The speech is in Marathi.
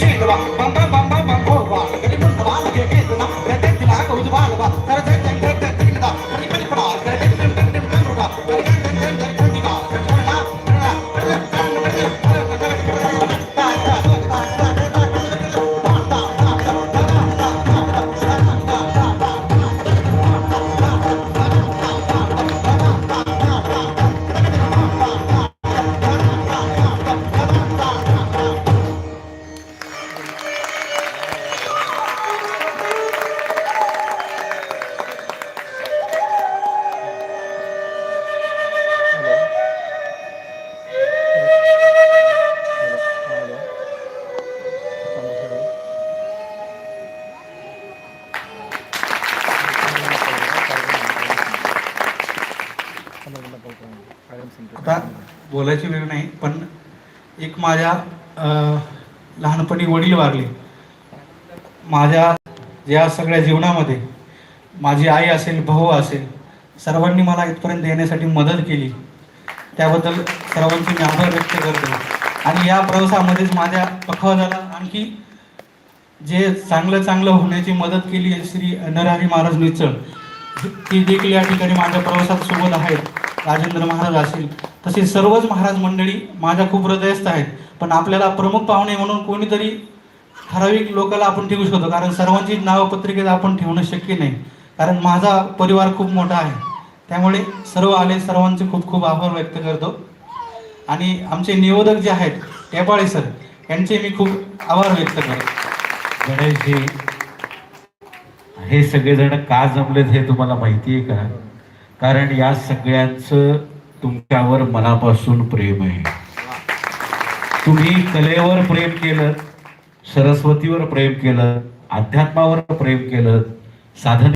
விஷயம் இதுவா பம்பா பம்பா பம்போ வா கட்டி கேட்டு வாழ கேட்க இதுனா ரெட்டத்திலாக உதுவாழ आता बोलायची वेळ नाही पण एक माझ्या लहानपणी वडील वारले. माझ्या या सगळ्या जीवनामध्ये माझी आई असेल भाऊ असेल सर्वांनी मला इथपर्यंत येण्यासाठी मदत केली. त्याबद्दल सर्वांचे मी आभार व्यक्त करतो. आणि या प्रवासामध्येच माझ्या पखवाजाला आणखी जे चांगलं चांगलं होण्याची मदत केली आहे श्री नरहरी महाराज निचळ ती देखील या ठिकाणी माझ्या प्रवासात सोबत आहेत. राजेंद्र महाराज असतील. तसेच सर्वच महाराज मंडळी माझ्या खूप हृदयस्थ आहेत. पण आपल्याला प्रमुख पाहुणे म्हणून कोणीतरी ठराविक लोकाला आपण ठेवू शकतो. कारण सर्वांची नावपत्रिकेत आपण ठेवणं शक्य नाही. कारण माझा परिवार खूप मोठा आहे. त्यामुळे सर्व आले सर्वांचे खूप खूप आभार व्यक्त करतो. आणि आमचे निवेदक जे आहेत टेपाळे सर यांचे मी खूप आभार व्यक्त करतो. गणेशजी हे सगळेजण का जमलेत हे तुम्हाला माहिती आहे का? कारण या सगळ्यांचं तुमच्यावर मनापासून प्रेम आहे. तुम्ही कलेवर प्रेम केलं सरस्वतीवर प्रेम केलं अध्यात्मावर प्रेम केलं साधन